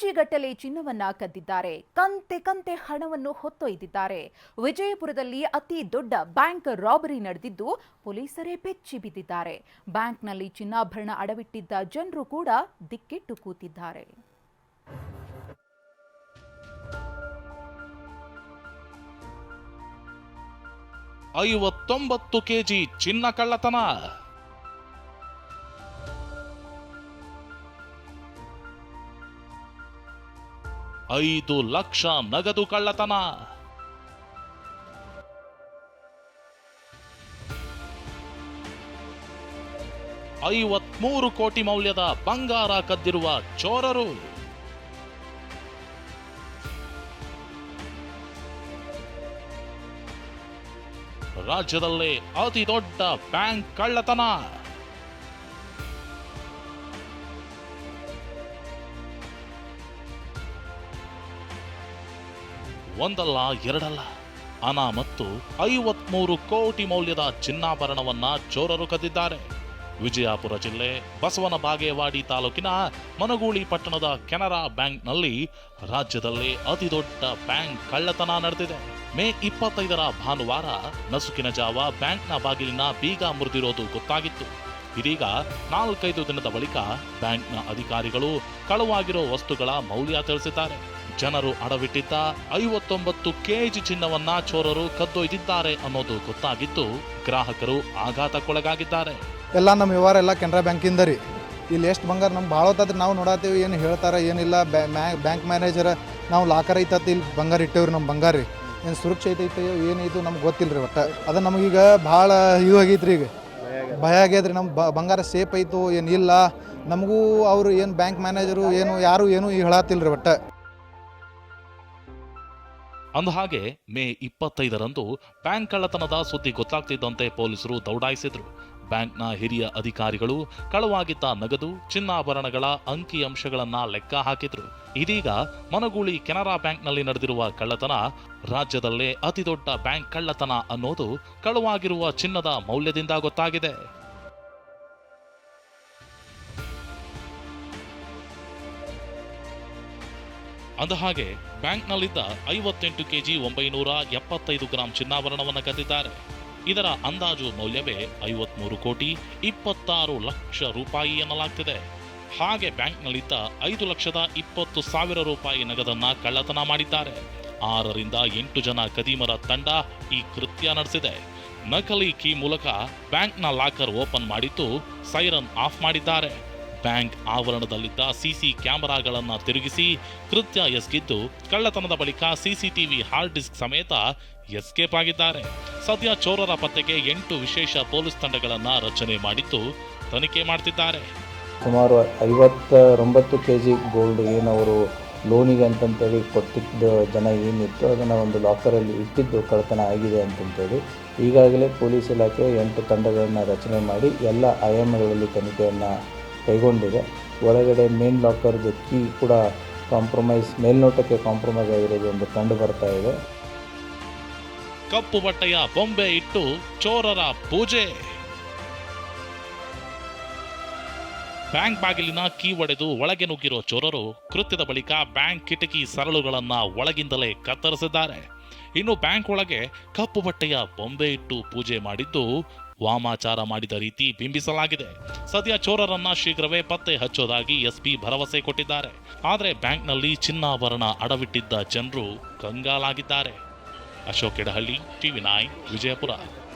ಕೆಜಿಗಟ್ಟಲೆ ಚಿನ್ನವನ್ನ ಕದ್ದಿದ್ದಾರೆ. ಕಂತೆ ಕಂತೆ ಹಣವನ್ನು ಹೊತ್ತೊಯ್ದಿದ್ದಾರೆ ವಿಜಯಪುರದಲ್ಲಿ ಅತಿ ದೊಡ್ಡ ಬ್ಯಾಂಕ್ ರಾಬರಿ ನಡೆದಿದ್ದು ಪೊಲೀಸರೇ ಬೆಚ್ಚಿ ಬಿದ್ದಿದ್ದಾರೆ. ಬ್ಯಾಂಕ್ನಲ್ಲಿ ಚಿನ್ನಾಭರಣ ಅಡವಿಟ್ಟಿದ್ದ ಜನರು ಕೂಡ ದಿಕ್ಕಿಟ್ಟು ಕೂತಿದ್ದಾರೆ. ಐವತ್ತೊಂಬತ್ತು ಕೆಜಿ ಚಿನ್ನ ಕಳ್ಳತನ. ಐದು ಲಕ್ಷ ನಗದು ಕಳ್ಳತನ. ಐವತ್ಮೂರು ಕೋಟಿ ಮೌಲ್ಯದ ಬಂಗಾರ ಕದ್ದಿರುವ ಚೋರರು. ರಾಜ್ಯದಲ್ಲೇ ಅತಿ ದೊಡ್ಡ ಬ್ಯಾಂಕ್ ಕಳ್ಳತನ. ಒಂದಲ್ಲ, ಎರಡಲ್ಲ. ಅನ ಮತ್ತು ಐವತ್ಮೂರು ಕೋಟಿ ಮೌಲ್ಯದ ಚಿನ್ನಾಭರಣವನ್ನ ಚೋರರು ಕದ್ದಿದ್ದಾರೆ. ವಿಜಯಪುರ ಜಿಲ್ಲೆ ಬಸವನ ಬಾಗೇವಾಡಿ ತಾಲೂಕಿನ ಮನಗೂಳಿ ಪಟ್ಟಣದ ಕೆನರಾ ಬ್ಯಾಂಕ್ನಲ್ಲಿ ರಾಜ್ಯದಲ್ಲಿ ಅತಿದೊಡ್ಡ ಬ್ಯಾಂಕ್ ಕಳ್ಳತನ ನಡೆದಿದೆ. ಮೇ ಇಪ್ಪತ್ತೈದರ ಭಾನುವಾರ ನಸುಕಿನ ಜಾವ ಬ್ಯಾಂಕ್ನ ಬಾಗಿಲಿನ ಬೀಗ ಮುರಿದಿರೋದು ಗೊತ್ತಾಗಿತ್ತು. ಇದೀಗ ನಾಲ್ಕೈದು ದಿನದ ಬಳಿಕ ಬ್ಯಾಂಕ್ನ ಅಧಿಕಾರಿಗಳು ಕಳುವಾಗಿರೋ ವಸ್ತುಗಳ ಮೌಲ್ಯ ತಿಳಿಸಿದ್ದಾರೆ. ಜನರು ಅಡವಿಟ್ಟಿದ್ದ ಐವತ್ತೊಂಬತ್ತು ಕೆಜಿ ಚಿನ್ನವನ್ನ ಚೋರರು ಕದ್ದೊಯ್ದಿದ್ದಾರೆ ಅನ್ನೋದು ಗೊತ್ತಾಗಿದ್ದು ಗ್ರಾಹಕರು ಆಘಾತಕ್ಕೊಳಗಾಗಿದ್ದಾರೆ. ಎಲ್ಲ ನಮ್ಮ ವ್ಯವಹಾರ ಎಲ್ಲ ಕೆನರಾ ಬ್ಯಾಂಕಿಂದ ರೀ. ಇಲ್ಲಿ ಎಷ್ಟು ಬಂಗಾರ ನಮ್ಗೆ ಭಾಳ ಹೊತ್ತಾದ್ರೆ ನಾವು ನೋಡತ್ತೀವಿ ಏನು ಹೇಳ್ತಾರೆ, ಏನಿಲ್ಲ ಬ್ಯಾಂಕ್ ಮ್ಯಾನೇಜರ್ ನಾವು ಲಾಕರ್ ಐತತ್ ಇಲ್ಲಿ ಬಂಗಾರ ಇಟ್ಟೇವ್ರಿ ನಮ್ಮ ಬಂಗಾರ ರೀ. ಏನು ಸುರಕ್ಷಿತ ಐತೆ ಏನೈತು ನಮ್ಗೆ ಗೊತ್ತಿಲ್ಲ ರೀ ಒಟ್ಟು. ಅದು ನಮಗೀಗ ಭಾಳ ಇದು ಆಗೈತ್ರಿ ಈಗ. ಭಯ ಆಗ್ಯದ್ರಿ ನಮ್ಮ ಬಂಗಾರ ಸೇಫ್ ಐತು ಏನು ಇಲ್ಲ ನಮಗೂ ಅವರು ಏನು ಬ್ಯಾಂಕ್ ಮ್ಯಾನೇಜರು ಏನು, ಯಾರು ಏನು ಒಟ್ಟು. ಅಂದಹಾಗೆ ಮೇ ಇಪ್ಪತ್ತೈದರಂದು ಬ್ಯಾಂಕ್ ಕಳ್ಳತನದ ಸುದ್ದಿ ಗೊತ್ತಾಗ್ತಿದ್ದಂತೆ ಪೊಲೀಸರು ದೌಡಾಯಿಸಿದ್ರು. ಬ್ಯಾಂಕ್ನ ಹಿರಿಯ ಅಧಿಕಾರಿಗಳು ಕಳವಾಗಿದ್ದ ನಗದು, ಚಿನ್ನಾಭರಣಗಳ ಅಂಕಿಅಂಶಗಳನ್ನ ಲೆಕ್ಕ ಹಾಕಿದ್ರು. ಇದೀಗ ಮನಗೂಳಿ ಕೆನರಾ ಬ್ಯಾಂಕ್ನಲ್ಲಿ ನಡೆದಿರುವ ಕಳ್ಳತನ, ರಾಜ್ಯದಲ್ಲೇ ಅತಿದೊಡ್ಡ ಬ್ಯಾಂಕ್ ಕಳ್ಳತನ ಅನ್ನೋದು ಕಳುವಾಗಿರುವ ಚಿನ್ನದ ಮೌಲ್ಯದಿಂದ ಗೊತ್ತಾಗಿದೆ. ಅಂದಹಾಗೆ ಬ್ಯಾಂಕ್ನಲ್ಲಿದ್ದ ಐವತ್ತೆಂಟು ಕೆಜಿ ಒಂಬೈನೂರ ಎಪ್ಪತ್ತೈದು ಗ್ರಾಂ ಚಿನ್ನಾಭರಣವನ್ನು ಕದ್ದಿದ್ದಾರೆ. ಇದರ ಅಂದಾಜು ಮೌಲ್ಯವೇ ಐವತ್ಮೂರು ಕೋಟಿ ಇಪ್ಪತ್ತಾರು ಲಕ್ಷ ರೂಪಾಯಿ ಎನ್ನಲಾಗ್ತಿದೆ. ಹಾಗೆ ಬ್ಯಾಂಕ್ನಲ್ಲಿದ್ದ ಐದು ಲಕ್ಷದ ಇಪ್ಪತ್ತು ಸಾವಿರ ರೂಪಾಯಿ ನಗದನ್ನ ಕಳ್ಳತನ ಮಾಡಿದ್ದಾರೆ. ಆರರಿಂದ ಎಂಟು ಜನ ಕದೀಮರ ತಂಡ ಈ ಕೃತ್ಯ ನಡೆಸಿದೆ. ನಕಲಿ ಕೀ ಮೂಲಕ ಬ್ಯಾಂಕ್ನ ಲಾಕರ್ ಓಪನ್ ಮಾಡಿದ್ದು ಸೈರನ್ ಆಫ್ ಮಾಡಿದ್ದಾರೆ. ಬ್ಯಾಂಕ್ ಆವರಣದಲ್ಲಿದ್ದ ಸಿಸಿ ಕ್ಯಾಮೆರಾಗಳನ್ನು ತಿರುಗಿಸಿ ಕೃತ್ಯ ಎಸ್ಗಿದ್ದು ಕಳ್ಳತನದ ಬಳಿಕ ಸಿಸಿಟಿವಿ ಹಾರ್ಡ್ ಡಿಸ್ಕ್ ಸಮೇತ ಎಸ್ಕೇಪ್ ಆಗಿದ್ದಾರೆ. ಸದ್ಯ ಚೋರರ ಪತ್ತೆಗೆ ಎಂಟು ವಿಶೇಷ ಪೊಲೀಸ್ ತಂಡಗಳನ್ನು ರಚನೆ ಮಾಡಿದ್ದು ತನಿಖೆ ಮಾಡ್ತಿದ್ದಾರೆ. ಸುಮಾರು ಐವತ್ತರೊಂಬತ್ತು ಕೆ ಜಿ ಗೋಲ್ಡ್ ಏನವರು ಲೋನಿಗೆ ಅಂತಂತೇಳಿ ಕೊಟ್ಟಿದ್ದ ಜನ ಏನಿತ್ತು, ಅದನ್ನು ಒಂದು ಲಾಕರಲ್ಲಿ ಇಟ್ಟಿದ್ದು ಕಳ್ಳತನ ಆಗಿದೆ ಅಂತಂತೇಳಿ. ಈಗಾಗಲೇ ಪೊಲೀಸ್ ಇಲಾಖೆ ಎಂಟು ತಂಡಗಳನ್ನು ರಚನೆ ಮಾಡಿ ಎಲ್ಲ ಆಯಾಮಗಳಲ್ಲಿ ತನಿಖೆಯನ್ನು ಕೈಗೊಂಡಿದೆ. ಒಳಗಡೆ ಮೇನ್ ಲಾಕರ್ದು ಕೀ ಕೂಡ ಕಾಂಪ್ರಮೈಸ್ ಮೇಲ್ನೋಟಕ್ಕೆ ಕಾಂಪ್ರಮೈಸ್ ಆಗಿರೋದು ಒಂದು ಕಂಡು ಬರ್ತಾ ಇದೆ. ಕಪ್ಪು ಬಟ್ಟೆಯ ಬೊಂಬೆ ಇಟ್ಟು ಚೋರರ ಪೂಜೆ. ಬ್ಯಾಂಕ್ ಬಾಗಿಲಿನ ಕೀ ಒಡೆದು ಒಳಗೆ ನುಗ್ಗಿರೋ ಚೋರರು ಕೃತ್ಯದ ಬಳಿಕ ಬ್ಯಾಂಕ್ ಕಿಟಕಿ ಸರಳುಗಳನ್ನ ಒಳಗಿಂದಲೇ ಕತ್ತರಿಸಿದ್ದಾರೆ. ಇನ್ನು ಬ್ಯಾಂಕ್ ಒಳಗೆ ಕಪ್ಪು ಬಟ್ಟೆಯ ಬೊಂಬೆ ಇಟ್ಟು ಪೂಜೆ ಮಾಡಿದ್ದು ವಾಮಾಚಾರ ಮಾಡಿದ ರೀತಿ ಬಿಂಬಿಸಲಾಗಿದೆ. ಸದ್ಯ ಚೋರರನ್ನ ಶೀಘ್ರವೇ ಪತ್ತೆ ಹಚ್ಚೋದಾಗಿ ಎಸ್ಪಿ ಭರವಸೆ ಕೊಟ್ಟಿದ್ದಾರೆ. ಆದರೆ ಬ್ಯಾಂಕ್ನಲ್ಲಿ ಚಿನ್ನಾಭರಣ ಅಡವಿಟ್ಟಿದ್ದ ಜನರು ಕಂಗಾಲಾಗಿದ್ದಾರೆ. Ashok Edahalli TV nine Vijayapura